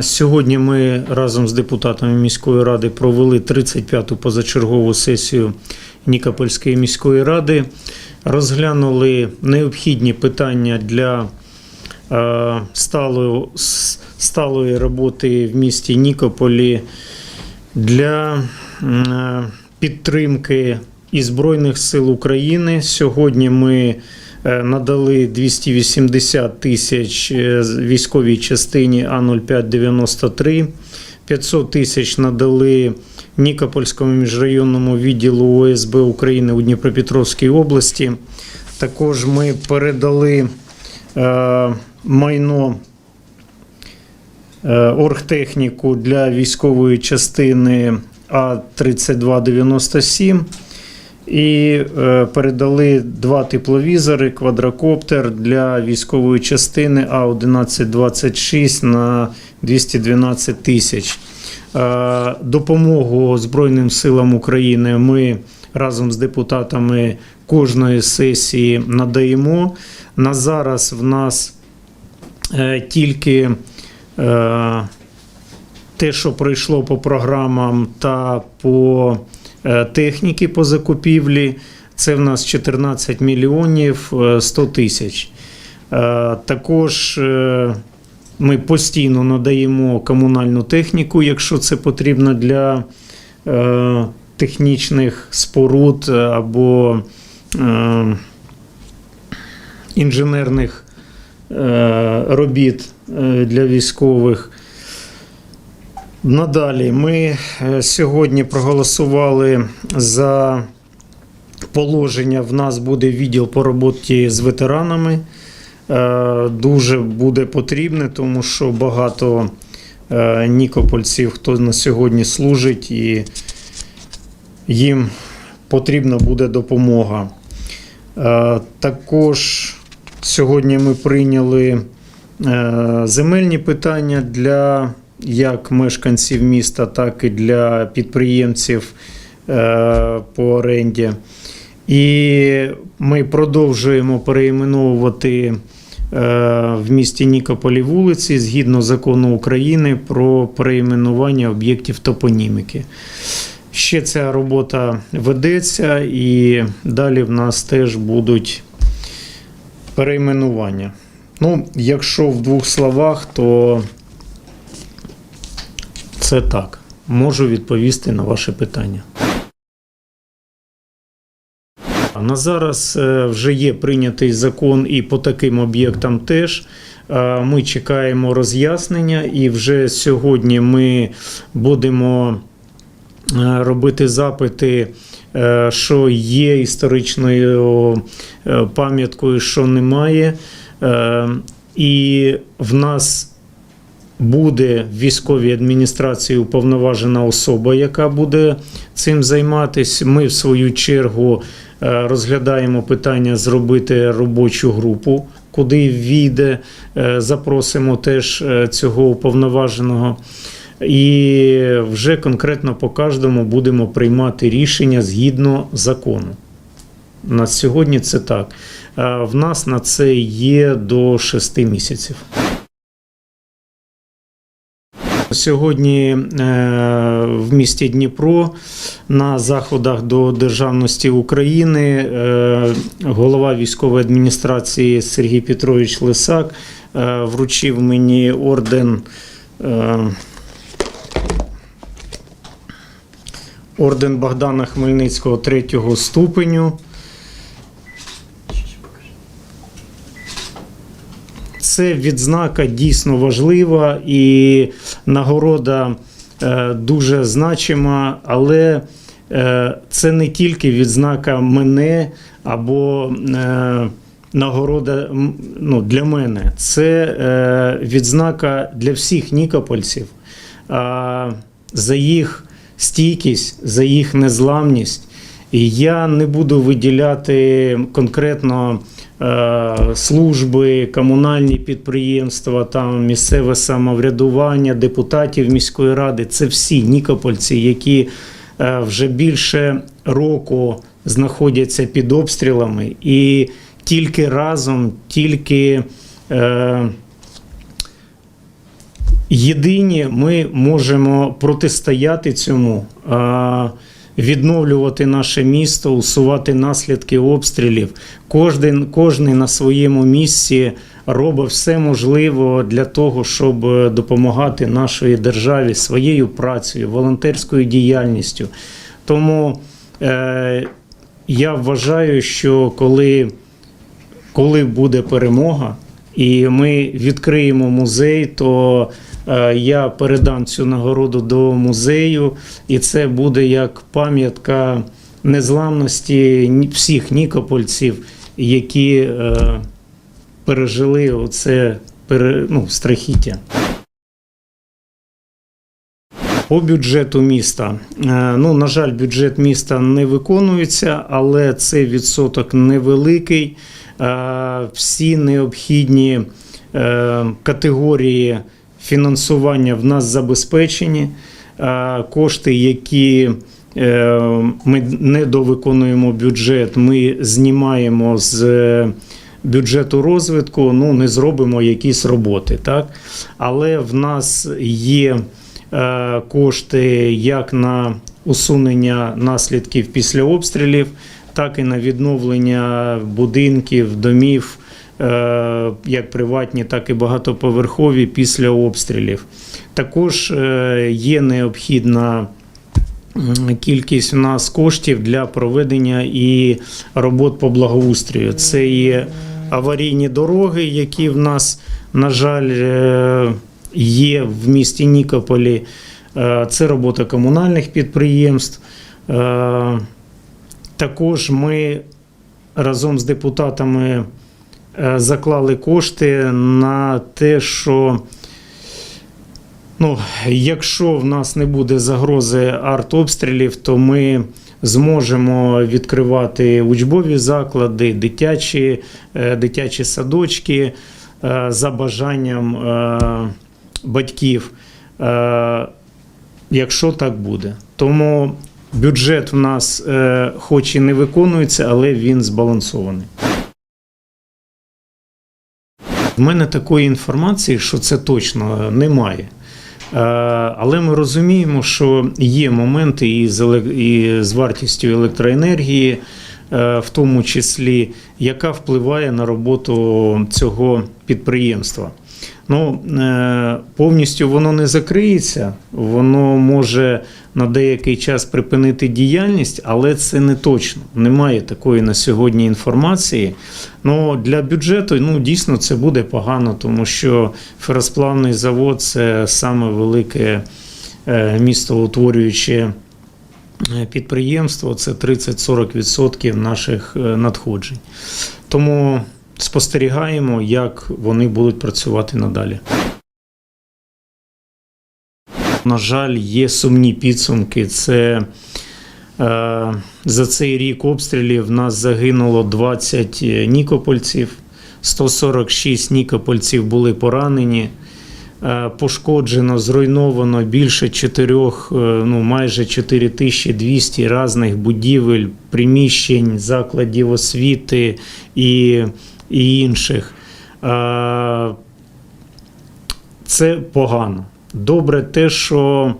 Сьогодні ми разом з депутатами міської ради провели 35-ту позачергову сесію Нікопольської міської ради. Розглянули необхідні питання для е, сталої, сталої роботи в місті Нікополі для е, підтримки і Збройних сил України. Сьогодні ми надали 280 тисяч е, військовій частині А0593, 500 тисяч надали Нікопольському міжрайонному відділу ОСБ України у Дніпропетровській області. Також ми передали е, майно е, оргтехніку для військової частини А3297 і е, передали два тепловізори, квадрокоптер для військової частини А1126 на 212 тисяч. Е, Допомогу Збройним силам України ми разом з депутатами кожної сесії надаємо. На зараз в нас е, тільки те, що пройшло по програмам та по техніки по закупівлі, це в нас 14 мільйонів е, 100 тисяч. Е, Також е, ми постійно надаємо комунальну техніку, якщо це потрібно для е, технічних споруд е, або е, інженерних е, робіт е, для військових. Надалі ми е, сьогодні проголосували за положення. В нас буде відділ по роботі з ветеранами. Е, Дуже буде потрібне, тому що багато е, нікопольців, хто на сьогодні служить, і їм потрібна буде допомога. Також сьогодні ми прийняли земельні питання для як мешканців міста, так і для підприємців е, по оренді. І ми продовжуємо переіменовувати е, в місті Нікополі вулиці згідно закону України про переіменування об'єктів топоніміки. Ще ця робота ведеться, і далі в нас теж будуть перейменування. Ну, якщо в двох словах, то це так. Можу відповісти на ваше питання. На зараз е, вже є прийнятий закон і по таким об'єктам теж. Е, Ми чекаємо роз'яснення, і вже сьогодні ми будемо е, робити запити, що є історичною пам'яткою, що немає. І в нас буде в військовій адміністрації уповноважена особа, яка буде цим займатися. Ми, в свою чергу, е, розглядаємо питання зробити робочу групу, куди війде. Е, Запросимо теж е, цього уповноваженого. І вже конкретно по кожному будемо приймати рішення згідно закону. На сьогодні це так. В нас на це є до 6 місяців. Сьогодні е, в місті Дніпро на заходах до державності України е, голова військової адміністрації Сергій Петрович Лисак е, вручив мені орден. Орден Богдана Хмельницького третього ступеню. Це відзнака дійсно важлива і нагорода е, дуже значима, але е, це не тільки відзнака мене або е, нагорода ну, для мене. Це відзнака для всіх нікопольців за їх стійкість, за їх незламність. І я не буду виділяти конкретно служби, комунальні підприємства, там місцеве самоврядування, депутатів міської ради. Це всі нікопольці, які е, вже більше року знаходяться під обстрілами, і тільки разом, тільки. Е, єдині ми можемо протистояти цьому, а, відновлювати наше місто, усувати наслідки обстрілів. Кожен, кожний на своєму місці робить все можливе для того, щоб допомагати нашій державі своєю працею, волонтерською діяльністю. Тому е, я вважаю, що коли коли буде перемога, і ми відкриємо музей, то я передам цю нагороду до музею, і це буде як пам'ятка незламності всіх нікопольців, які е, пережили оце ну, страхіття. По бюджету міста. Е, Ну, на жаль, бюджет міста не виконується, але цей відсоток невеликий. Е, Всі необхідні е, категорії фінансування в нас забезпечені. Кошти, які е, ми недовиконуємо бюджет, ми знімаємо з е, бюджету розвитку, ну не зробимо якісь роботи, так? Але в нас є е, кошти як на усунення наслідків після обстрілів, так і на відновлення будинків, домів, як приватні, так і багатоповерхові після обстрілів. Також е, є необхідна кількість у нас коштів для проведення і робот по благоустрою. Це є аварійні дороги, які в нас, на жаль, е, є в місті Нікополі. Е, Це робота комунальних підприємств. Е, Також ми разом з депутатами е, заклали кошти на те, що ну, якщо в нас не буде загрози артобстрілів, то ми зможемо відкривати учбові заклади, дитячі, е, дитячі садочки е, за бажанням е, батьків, е, якщо так буде. Тому бюджет в нас, е, хоч і не виконується, але він збалансований. В мене такої інформації, що це точно немає. Е, Але ми розуміємо, що є моменти і з вартістю електроенергії, е, в тому числі, яка впливає на роботу цього підприємства. Ну, е, повністю воно не закриється, воно може на деякий час припинити діяльність, але це не точно. Немає такої на сьогодні інформації. Ну, для бюджету ну, дійсно це буде погано, тому що феросплавний завод це саме велике е, містоутворююче е, підприємство, це 30-40% наших надходжень. Тому спостерігаємо, як вони будуть працювати надалі. На жаль, є сумні підсумки. Це е, за цей рік обстрілів в нас загинуло 20 нікопольців, 146 нікопольців були поранені. Е, Пошкоджено, зруйновано більше 4, ну майже 4200 різних будівель, приміщень, закладів освіти і, і інших. Е, Це погано. Добре те, що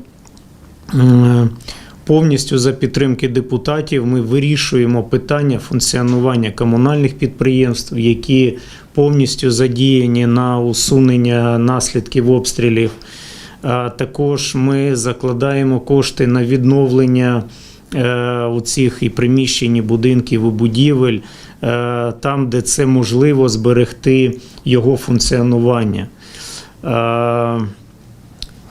повністю за підтримки депутатів ми вирішуємо питання функціонування комунальних підприємств, які повністю задіяні на усунення наслідків обстрілів. А Також ми закладаємо кошти на відновлення е, у цих і приміщень, і будинків, і будівель, е, там, де це можливо зберегти його функціонування. Е,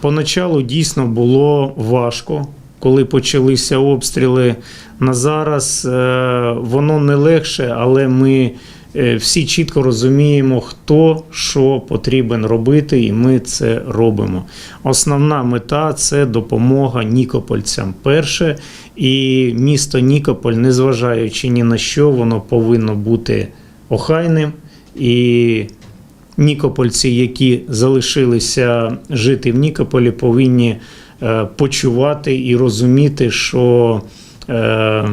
Поначалу дійсно було важко, коли почалися обстріли. На зараз е, воно не легше, але ми е, всі чітко розуміємо, хто що потрібен робити, і ми це робимо. Основна мета це допомога нікопольцям. Перше, і місто Нікополь, незважаючи ні на що, воно повинно бути охайним. І нікопольці, які залишилися жити в Нікополі, повинні е, почувати і розуміти, що, е,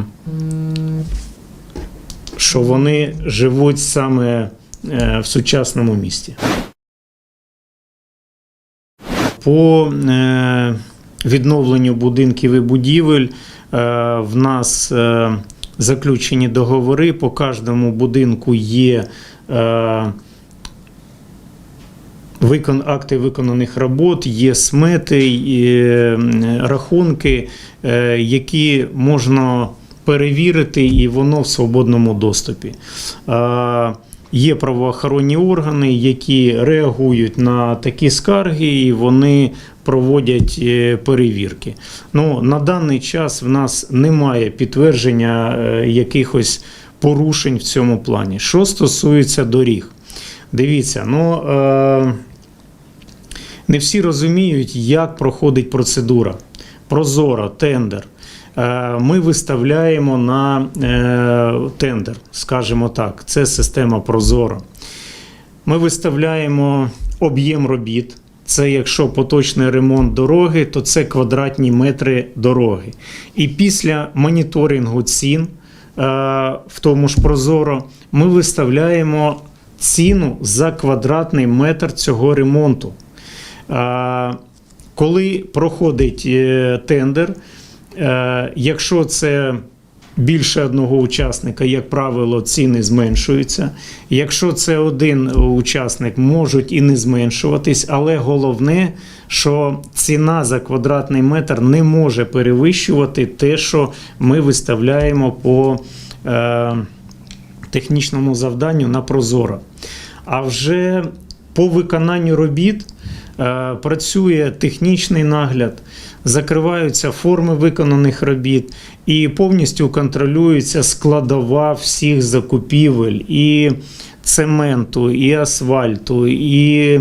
що вони живуть саме е, в сучасному місті. По відновленню будинків і будівель в нас е, заключені договори. По кожному будинку є е, викон, акти виконаних робот, є смети, рахунки, е, які можна перевірити, і воно в свободному доступі. Є правоохоронні органи, які реагують на такі скарги, і вони проводять е, перевірки. Ну, на даний час в нас немає підтвердження е, якихось порушень в цьому плані. Що стосується доріг, дивіться, ну. Е, не всі розуміють, як проходить процедура. Прозоро, тендер. Е, Ми виставляємо на е, тендер, скажімо так, це система Прозоро. Ми виставляємо об'єм робіт. Це якщо поточний ремонт дороги, то це квадратні метри дороги. І після моніторингу цін е, в тому ж Прозоро ми виставляємо ціну за квадратний метр цього ремонту. Коли проходить тендер, якщо це більше одного учасника, як правило, ціни зменшуються. Якщо це один учасник, можуть і не зменшуватись, але головне, що ціна за квадратний метр не може перевищувати те, що ми виставляємо по е, технічному завданню на Прозоро. А вже по виконанню робіт е, працює технічний нагляд, закриваються форми виконаних робіт і повністю контролюється складова всіх закупівель і цементу, і асфальту, і е,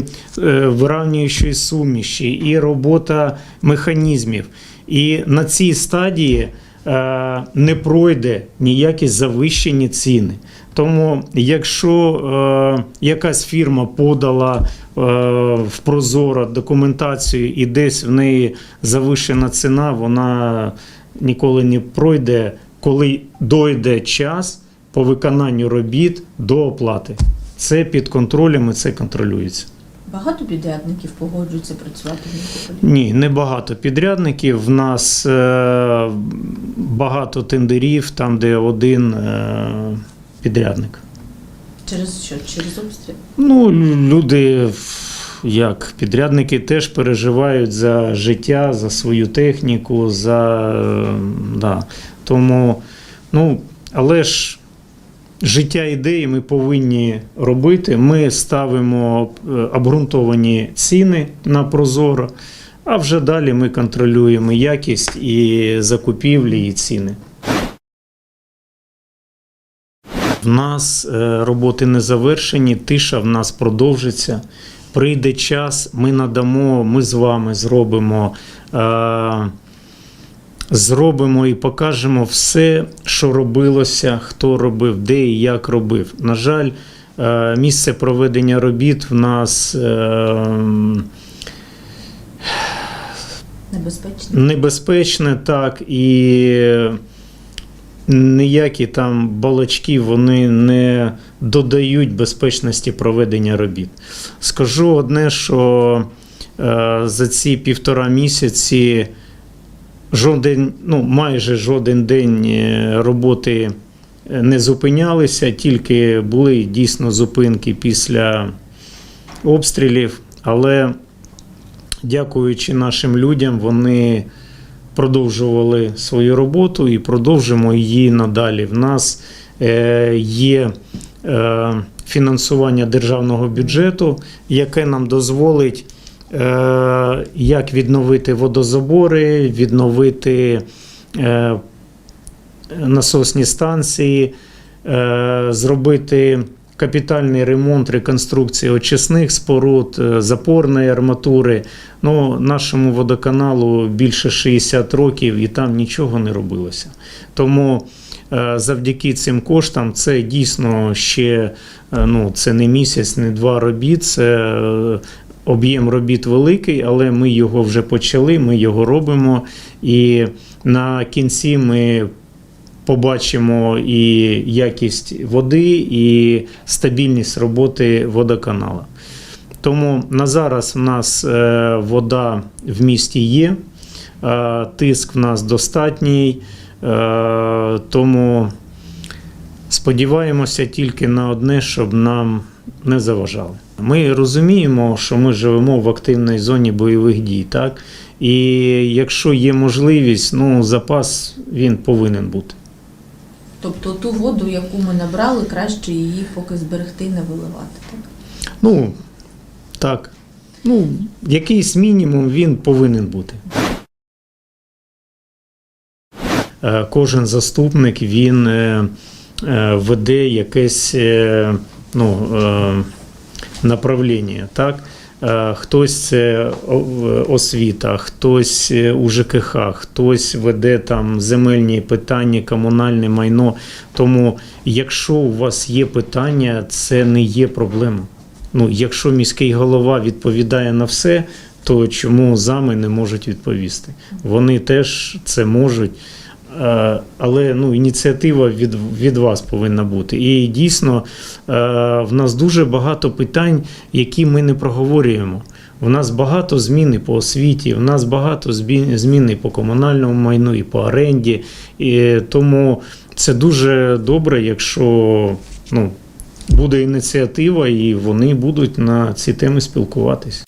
виравнюючої суміші, і робота механізмів. І на цій стадії е, не пройде ніякі завищені ціни. Тому, якщо е, якась фірма подала е, в Прозоро документацію і десь в неї завищена ціна, вона ніколи не пройде, коли дойде час по виконанню робіт до оплати. Це під контролем і це контролюється. Багато підрядників погоджуються працювати в Нікополі? Ні, не багато підрядників. В нас е, багато тендерів, там, де один е, підрядник. Через що? Через обстріл? Ну, люди, як підрядники, теж переживають за життя, за свою техніку, за да. тому, ну, але ж життя ідеї ми повинні робити. Ми ставимо е, обґрунтовані ціни на Прозоро, а вже далі ми контролюємо якість і закупівлі, і ціни. В нас е, роботи не завершені, тиша в нас продовжиться. Прийде час, ми надамо, ми з вами зробимо, е, зробимо і покажемо все, що робилося, хто робив, де і як робив. На жаль, е, місце проведення робіт в нас. Е, Небезпечно? небезпечне, так, і ніякі там балачки вони не додають безпечності проведення робіт. Скажу одне, що е, за ці півтора місяці жоден, ну, майже жоден день е, роботи не зупинялися, тільки були дійсно зупинки після обстрілів, але дякуючи нашим людям, вони продовжували свою роботу і продовжимо її надалі. В нас е, є е, фінансування державного бюджету, яке нам дозволить е, як відновити водозабори, відновити насосні станції, зробити капітальний ремонт реконструкції очисних споруд, е, запорної арматури. Ну, нашому водоканалу більше 60 років і там нічого не робилося. Тому е, завдяки цим коштам це дійсно ще е, ну, це не місяць, не два робіт. Це об'єм робіт великий, але ми його вже почали, ми його робимо. І на кінці ми побачимо і якість води, і стабільність роботи водоканала. Тому на зараз в нас е, вода в місті є, е, тиск в нас достатній, е, тому сподіваємося тільки на одне, щоб нам не заважали. Ми розуміємо, що ми живемо в активній зоні бойових дій, так? І якщо є можливість, ну запас він повинен бути. Тобто ту воду, яку ми набрали, краще її поки зберегти не виливати. Так? Ну, так. Ну, якийсь мінімум він повинен бути. Е, Кожен заступник він е, е, веде якесь ну, направлення. Так? Е, Хтось освіта, хтось е, у ЖКХ, хтось веде там земельні питання, комунальне майно. Тому, якщо у вас є питання, це не є проблема. Ну, якщо міський голова відповідає на все, то чому зами не можуть відповісти? Вони теж це можуть. Е, Але ну, ініціатива від, від вас повинна бути. І дійсно, е, в нас дуже багато питань, які ми не проговорюємо. У нас багато змін по освіті, у нас багато збі- змін по комунальному майну, і по оренді. І тому це дуже добре, якщо ну, буде ініціатива, і вони будуть на ці теми спілкуватись.